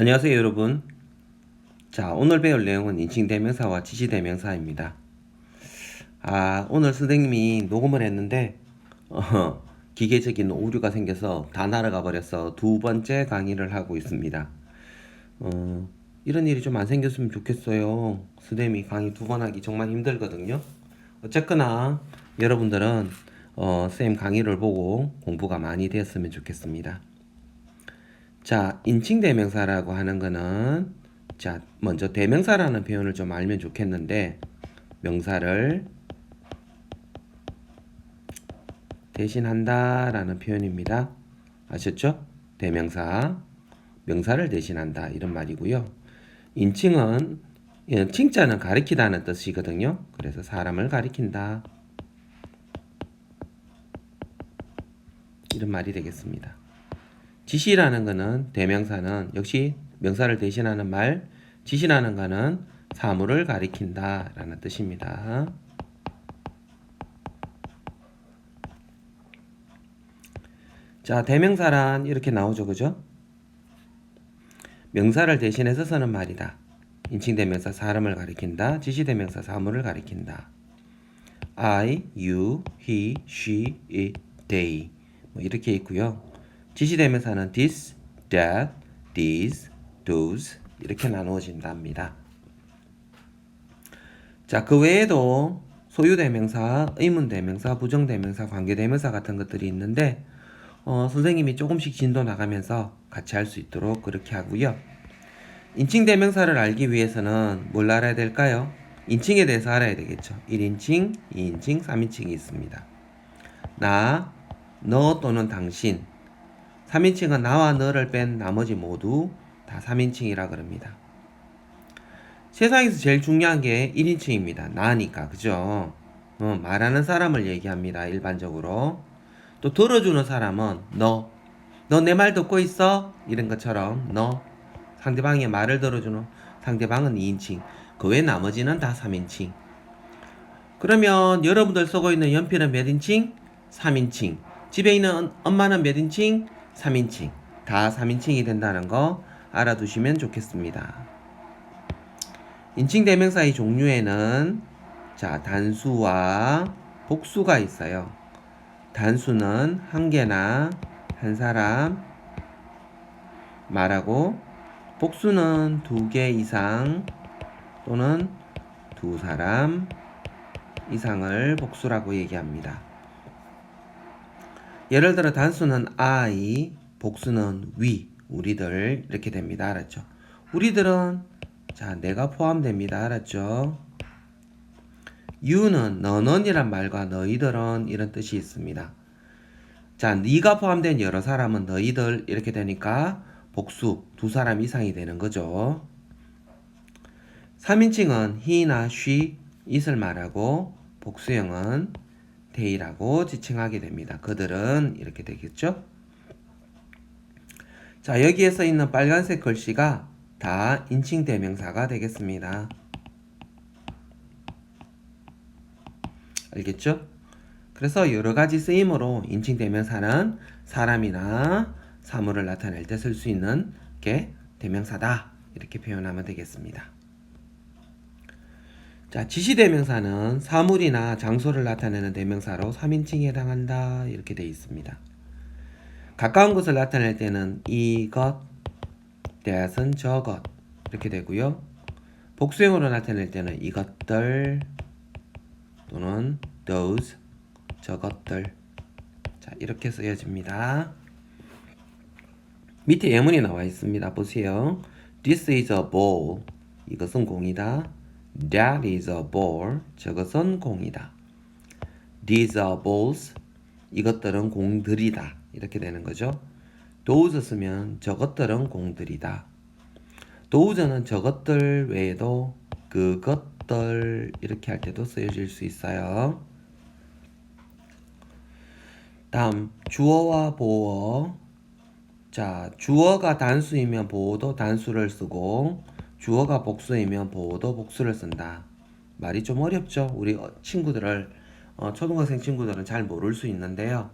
안녕하세요 여러분. 자 오늘 배울 내용은 인칭대명사와 지시대명사입니다. 아 오늘 선생님이 녹음을 했는데 어, 기계적인 오류가 생겨서 다 날아가 버려서 두 번째 강의를 하고 있습니다. 어, 이런 일이 좀 안 생겼으면 좋겠어요. 선생님이 강의 두 번 하기 정말 힘들거든요. 어쨌거나 여러분들은 어, 쌤 강의를 보고 공부가 많이 되었으면 좋겠습니다 자, 인칭 대명사라고 하는 거는 자, 먼저 대명사라는 표현을 좀 알면 좋겠는데 명사를 대신한다라는 표현입니다. 아셨죠? 대명사 명사를 대신한다 이런 말이고요. 인칭은 예, 칭자는 가리키다는 뜻이거든요. 그래서 사람을 가리킨다. 이런 말이 되겠습니다. 지시라는 거는 대명사는 역시 명사를 대신하는 말, 지시라는 거는 사물을 가리킨다 라는 뜻입니다. 자, 대명사란 이렇게 나오죠, 그죠? 명사를 대신해서 쓰는 말이다. 인칭대명사 사람을 가리킨다. 지시대명사 사물을 가리킨다. I, you, he, she, it, they 뭐 이렇게 있고요. 지시대명사는 this, that, these, those 이렇게 나누어진답니다. 자, 그 외에도 소유대명사, 의문대명사, 부정대명사, 관계대명사 같은 것들이 있는데 어, 선생님이 조금씩 진도 나가면서 같이 할 수 있도록 그렇게 하고요. 인칭 대명사를 알기 위해서는 뭘 알아야 될까요? 인칭에 대해서 알아야 되겠죠. 1인칭, 2인칭, 3인칭이 있습니다. 나, 너 또는 당신, 3인칭은 나와 너를 뺀 나머지 모두 다 3인칭이라 그럽니다. 세상에서 제일 중요한 게 1인칭입니다. 나니까, 그죠? 어, 말하는 사람을 얘기합니다. 일반적으로. 또 들어주는 사람은 너. 너 내 말 듣고 있어? 이런 것처럼 너. 상대방의 말을 들어주는 상대방은 2인칭. 그 외 나머지는 다 3인칭. 그러면 여러분들 쓰고 있는 연필은 몇 인칭? 3인칭. 집에 있는 엄마는 몇 인칭? 3인칭. 다 3인칭이 된다는 거 알아두시면 좋겠습니다. 인칭 대명사의 종류에는 자, 단수와 복수가 있어요. 단수는 한 개나 한 사람 말하고 복수는 두 개 이상 또는 두 사람 이상을 복수라고 얘기합니다. 예를 들어 단수는 I, 복수는 we, 우리들 이렇게 됩니다. 알았죠? 우리들은 자 내가 포함됩니다. 알았죠? you는 너는이란 말과 너희들은 이런 뜻이 있습니다. 자, 네가 포함된 여러 사람은 너희들 이렇게 되니까 복수 두 사람 이상이 되는 거죠. 3인칭은 he나 she, it을 말하고 복수형은 they라고 지칭하게 됩니다. 그들은 이렇게 되겠죠. 자, 여기에 써 있는 빨간색 글씨가 다 인칭 대명사가 되겠습니다. 알겠죠? 그래서 여러 가지 쓰임으로 인칭 대명사는 사람이나 사물을 나타낼 때 쓸 수 있는 게 대명사다. 이렇게 표현하면 되겠습니다. 자, 지시 대명사는 사물이나 장소를 나타내는 대명사로 3인칭에 해당한다. 이렇게 되어 있습니다. 가까운 것을 나타낼 때는 이것, that은 저것 이렇게 되고요. 복수형으로 나타낼 때는 이것들 또는 those 저것들 자 이렇게 쓰여집니다. 밑에 예문이 나와 있습니다. 보세요. This is a ball. 이것은 공이다. That is a ball. 저것은 공이다. These are balls. 이것들은 공들이다. 이렇게 되는 거죠. Those 쓰면 저것들은 공들이다. Those는 저것들 외에도 그것들 이렇게 할 때도 쓰여질 수 있어요. 다음 주어와 보어 자 주어가 단수이면 보어도 단수를 쓰고 주어가 복수이면 보어도 복수를 쓴다 말이 좀 어렵죠 우리 어, 친구들을 어, 초등학생 친구들은 잘 모를 수 있는데요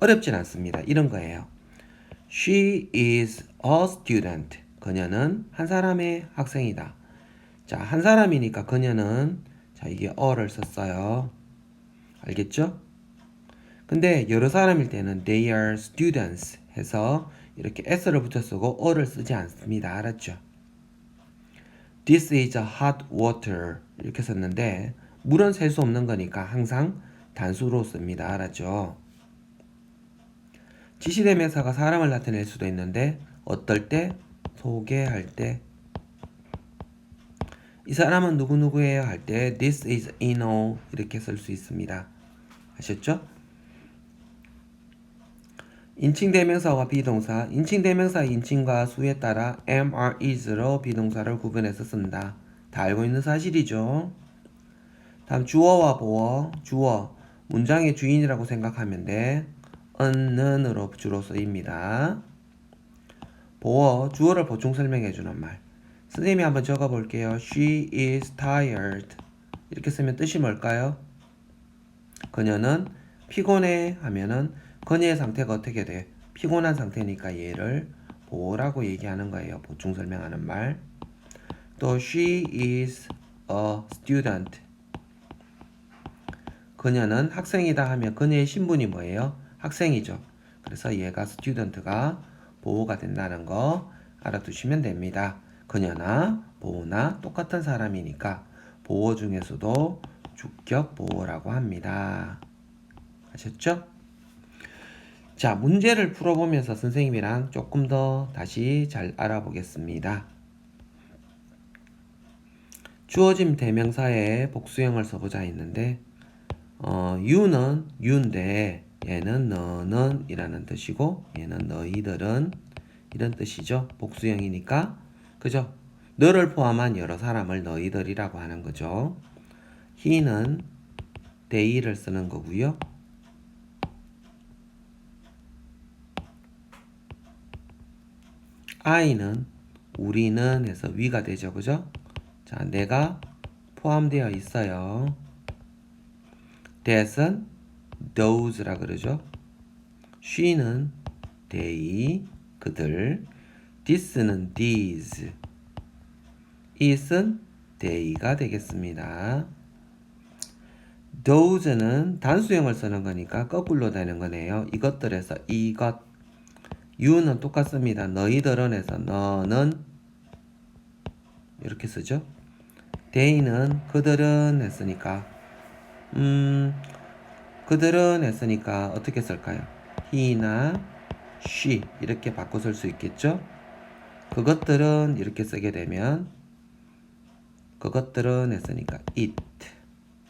어렵진 않습니다 이런 거예요 She is a student 그녀는 한 사람의 학생이다. 자, 한 사람이니까 그녀는 자, 이게 어를 썼어요. 알겠죠? 근데 여러 사람일 때는 they are students 해서 이렇게 s를 붙여 쓰고 어를 쓰지 않습니다. 알았죠? This is a hot water 이렇게 썼는데 물은 셀 수 없는 거니까 항상 단수로 씁니다. 알았죠? 지시대명사가 사람을 나타낼 수도 있는데 어떨 때 소개할 때 이 사람은 누구누구예요 할 때 this is Ino 이렇게 쓸 수 있습니다. 아셨죠? 인칭 대명사와 비동사, 인칭 대명사 인칭과 수에 따라 am, are, is로 비동사를 구분해서 쓴다. 다 알고 있는 사실이죠. 다음 주어와 보어, 주어 문장의 주인이라고 생각하면 돼. 은는으로 주로 쓰입니다. 보어 주어를 보충 설명해 주는 말. 선생님이 한번 적어 볼게요. She is tired. 이렇게 쓰면 뜻이 뭘까요? 그녀는 피곤해 하면은 그녀의 상태가 어떻게 돼? 피곤한 상태니까 얘를 보라고 얘기하는 거예요. 보충 설명하는 말. 또 she is a student. 그녀는 학생이다 하면 그녀의 신분이 뭐예요? 학생이죠. 그래서 얘가 student가 보호가 된다는 거 알아두시면 됩니다. 그녀나 보호나 똑같은 사람이니까 보호 중에서도 주격 보호라고 합니다. 아셨죠? 자, 문제를 풀어보면서 선생님이랑 조금 더 다시 잘 알아보겠습니다. 주어진 대명사에 복수형을 써보자 했는데, 어, you는 you인데, 얘는 너는 이라는 뜻이고, 얘는 너희들은 이런 뜻이죠. 복수형이니까. 그죠? 너를 포함한 여러 사람을 너희들이라고 하는 거죠. he는 they를 쓰는 거고요. I는 우리는 해서 위가 되죠. 그죠? 자, 내가 포함되어 있어요. that은 those라 그러죠. she는 they 그들 this는 these is은 they가 되겠습니다. those는 단수형을 쓰는 거니까 거꾸로 되는 거네요. 이것들에서 이것 you는 똑같습니다. 너희들은 해서 너는 이렇게 쓰죠. they는 그들은 했으니까 음 그들은 했으니까 어떻게 쓸까요? he나 she 이렇게 바꿔 쓸 수 있겠죠? 그것들은 이렇게 쓰게 되면 그것들은 했으니까 it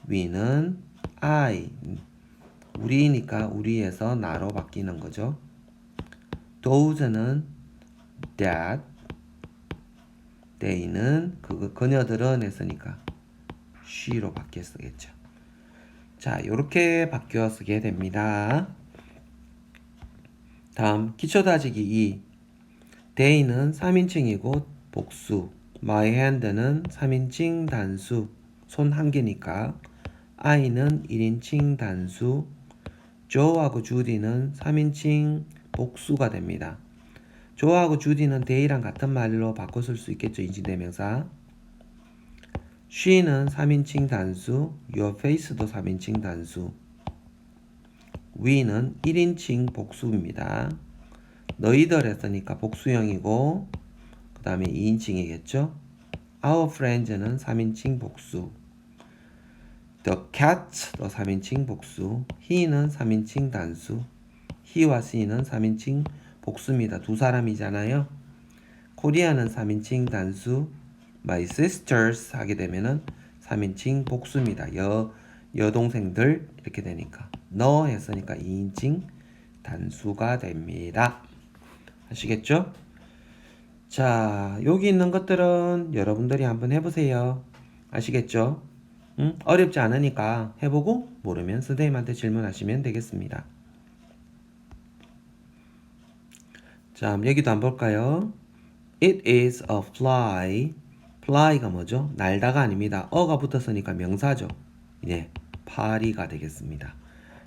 we는 I 우리니까 우리에서 나로 바뀌는 거죠. Those는 that they는 그거 그녀들은 했으니까 she로 바뀌어 쓰겠죠. 자, 이렇게 바뀌어 쓰게 됩니다. 다음 기초 다지기 2. they는 3인칭이고 복수. my hand는 3인칭 단수. 손 한 개니까. I는 1인칭 단수. joe하고 judy는 3인칭 복수가 됩니다. joe하고 judy는 they랑 같은 말로 바꿔 쓸 수 있겠죠. 인칭대명사. she는 3인칭 단수. your face도 3인칭 단수. we는 1인칭 복수입니다. 너희들 했으니까 복수형이고 그 다음에 2인칭이겠죠. Our friends는 3인칭 복수. The cat도 3인칭 복수. He는 3인칭 단수. He와 She는 3인칭 복수입니다. 두 사람이잖아요. 코리아는 3인칭 단수. My sisters 하게 되면은 3인칭 복수입니다. 여 여동생들 이렇게 되니까 너 했으니까 2인칭 단수가 됩니다. 아시겠죠? 자, 여기 있는 것들은 여러분들이 한번 해보세요. 아시겠죠? 응? 어렵지 않으니까 해보고 모르면 선생님한테 질문하시면 되겠습니다. 자, 여기도 한번 볼까요? It is a fly. fly가 뭐죠? 날다가 아닙니다. 어가 붙었으니까 명사죠. 예, 파리가 되겠습니다.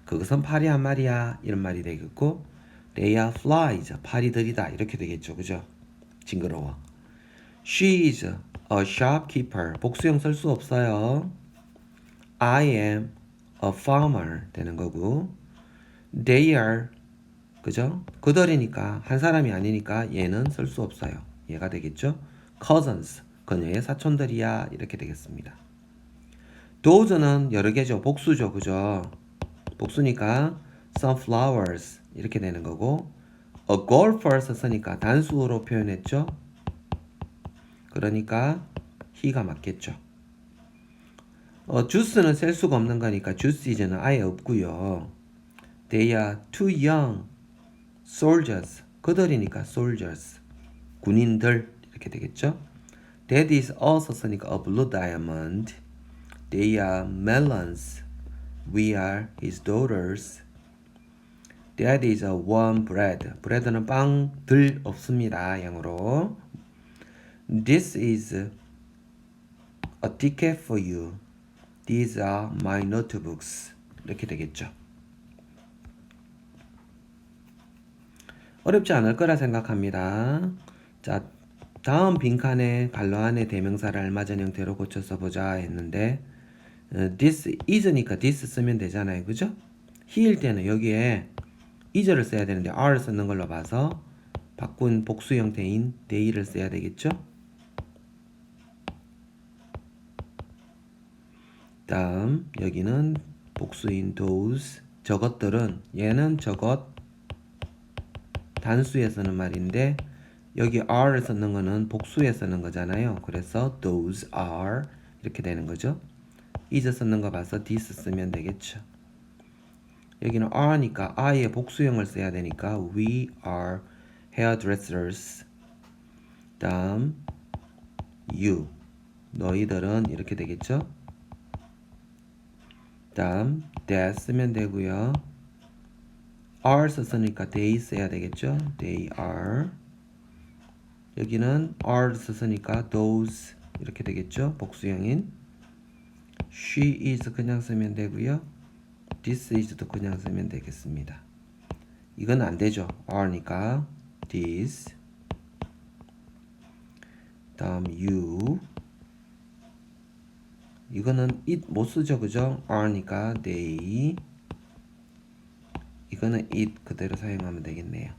그것은 파리 한 마리야 이런 말이 되겠고 they are flies 파리들이다 이렇게 되겠죠. 그죠? 징그러워. She is a shopkeeper. 복수형 쓸 수 없어요. I am a farmer 되는 거고 they are 그죠? 그들이니까 한 사람이 아니니까 얘는 쓸 수 없어요. 얘가 되겠죠? cousins 그녀의 사촌들이야 이렇게 되겠습니다. those는 여러 개죠. 복수죠. 그죠? 복수니까 sunflowers 이렇게 되는 거고 a golfer 썼으니까 단수로 표현했죠. 그러니까 he가 맞겠죠. 어, 주스는 셀 수가 없는 거니까 주시즈는 아예 없고요. They are too young soldiers. 그들이니까 soldiers. 군인들 이렇게 되겠죠. That is also 쓰니까 a blue diamond. They are melons. We are his daughters. That is a warm bread. bread는 빵들 없습니다. 양으로. This is a ticket for you. These are my notebooks. 이렇게 되겠죠. 어렵지 않을 거라 생각합니다. 자, 다음 빈칸에 갈로 안에 대명사를 알맞은 형태로 고쳐서 보자 했는데 어, this is니까 this 쓰면 되잖아요. 그죠? he일 때는 여기에 is를 써야 되는데 are 쓰는 걸로 봐서 바꾼 복수 형태인 they를 써야 되겠죠? 다음 여기는 복수인 those 저것들은 얘는 저것 단수에 쓰는 말인데 여기 are를 쓰는 거는 복수에 쓰는 거잖아요. 그래서 those are 이렇게 되는 거죠. is 쓰는 거 봐서 this 쓰면 되겠죠. 여기는 are니까 I의 복수형을 써야 되니까 we are hairdressers. 다음 you 너희들은 이렇게 되겠죠. 다음 that 쓰면 되고요. Are 썼으니까 they 써야 되겠죠. they are 여기는 are 썼으니까 those 이렇게 되겠죠. 복수형인 she is 그냥 쓰면 되고요. this is도 그냥 쓰면 되겠습니다. 이건 안 되죠. are니까 this 다음 you 이거는 it 못 쓰죠. 그죠? are니까 they 이거는 it 그대로 사용하면 되겠네요.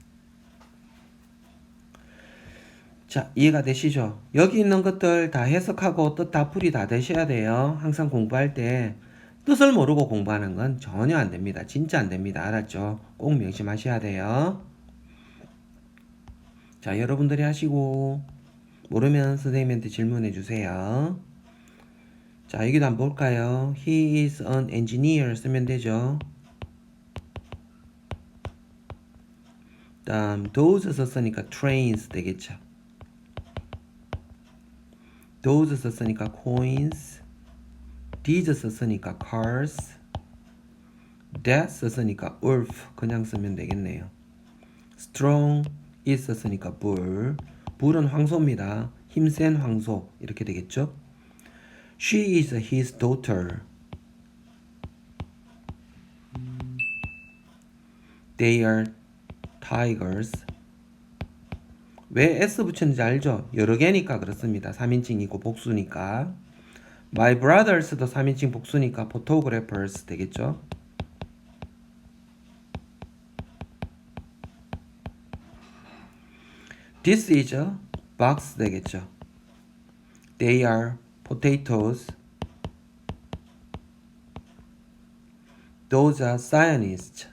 자, 이해가 되시죠? 여기 있는 것들 다 해석하고 뜻 다 풀이 다 되셔야 돼요. 항상 공부할 때 뜻을 모르고 공부하는 건 전혀 안 됩니다. 진짜 안 됩니다. 알았죠? 꼭 명심하셔야 돼요. 자, 여러분들이 하시고 모르면 선생님한테 질문해 주세요. 자, 여기도 한번 볼까요? He is an engineer 쓰면 되죠. 다음 those 썼으니까 trains 되겠죠. those 썼으니까 coins, these 썼으니까 cars, that 썼으니까 wolf 그냥 쓰면 되겠네요. strong is 썼으니까 불, 불은 황소입니다. 힘센 황소 이렇게 되겠죠. She is his daughter. They are tigers. 왜 S 붙였는지 알죠? 여러 개니까 그렇습니다. 3인칭이고 복수니까. My brothers도 3인칭 복수니까 photographers 되겠죠? This is a box 되겠죠? They are potatoes. Those are scientists.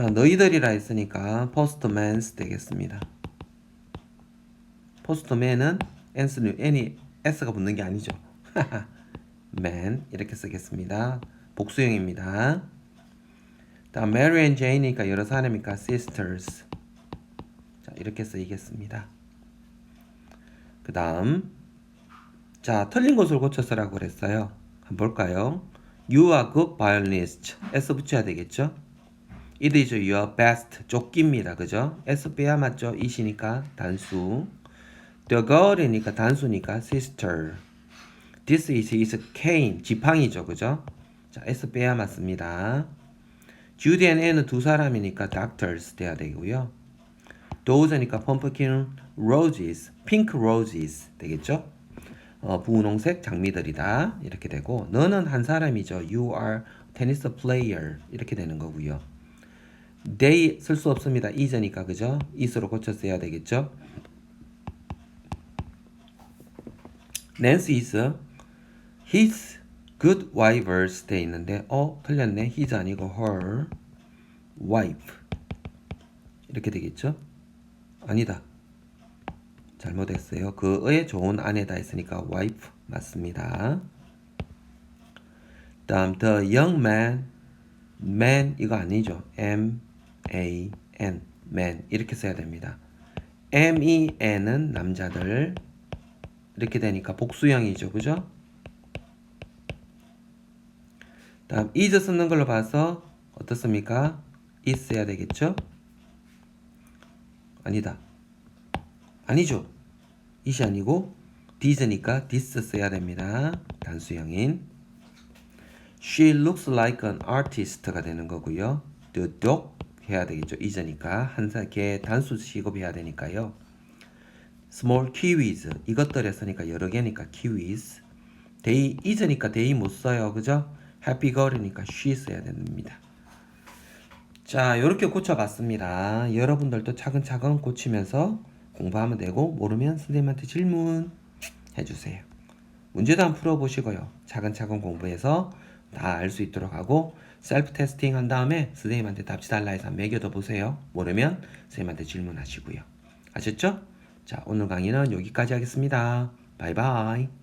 자, 너희들이라 했으니까 postmans 되겠습니다. postman은 n's, s가 붙는 게 아니죠. man 이렇게 쓰겠습니다. 복수형입니다. 다음 Mary and Jane이니까 여러 사람이니까 sisters. 자, 이렇게 쓰이겠습니다. 그 다음 자, 틀린 것을 고쳐 서라고 그랬어요. 한번 볼까요? You are good violinist. S 붙여야 되겠죠? It is your best. 쫓깁니다. 그죠? S 빼야 맞죠? 이시니까 단수. The girl이니까 단수니까 sister. This is his cane. 지팡이죠. 그죠? 자, S 빼야 맞습니다. Judy and Anne은 두 사람이니까 doctors 돼야 되고요. Those니까 pumpkin roses, pink roses 되겠죠? 어, 분홍색 장미들이다 이렇게 되고 너는 한 사람이죠. You are tennis player 이렇게 되는 거고요. They 쓸 수 없습니다. is니까 그죠? is로 고쳐 써야 되겠죠? Nancy is his good wife's 돼 있는데 어 틀렸네. his 아니고 her wife 이렇게 되겠죠? 아니다. 잘못했어요. 그의 좋은 아내다 했으니까 wife 맞습니다. 다음 the young man man 이거 아니죠. M A N man 이렇게 써야 됩니다. M E N은 남자들 이렇게 되니까 복수형이죠. 그죠? 다음 is 쓰는 걸로 봐서 어떻습니까? 써야 되겠죠? 아니다. 아니죠. 이시 아니고 this니까 this 써야 됩니다. 단수형인. She looks like an artist가 되는 거고요. The dog 해야 되겠죠. 이제니까 한사 개 단수 시급해야 되니까요. Small kiwis 이것들 했으니까 여러 개니까 kiwis. They is니까 they 못 써요. 그죠? Happy girl이니까 she 써야 됩니다. 자, 이렇게 고쳐봤습니다. 여러분들도 차근차근 고치면서 공부하면 되고 모르면 선생님한테 질문 해주세요. 문제도 한번 풀어보시고요. 차근차근 공부해서 다 알 수 있도록 하고 셀프 테스팅 한 다음에 선생님한테 답지 달라 해서 매겨둬 보세요. 모르면 선생님한테 질문하시고요. 아셨죠? 자, 오늘 강의는 여기까지 하겠습니다. 바이바이.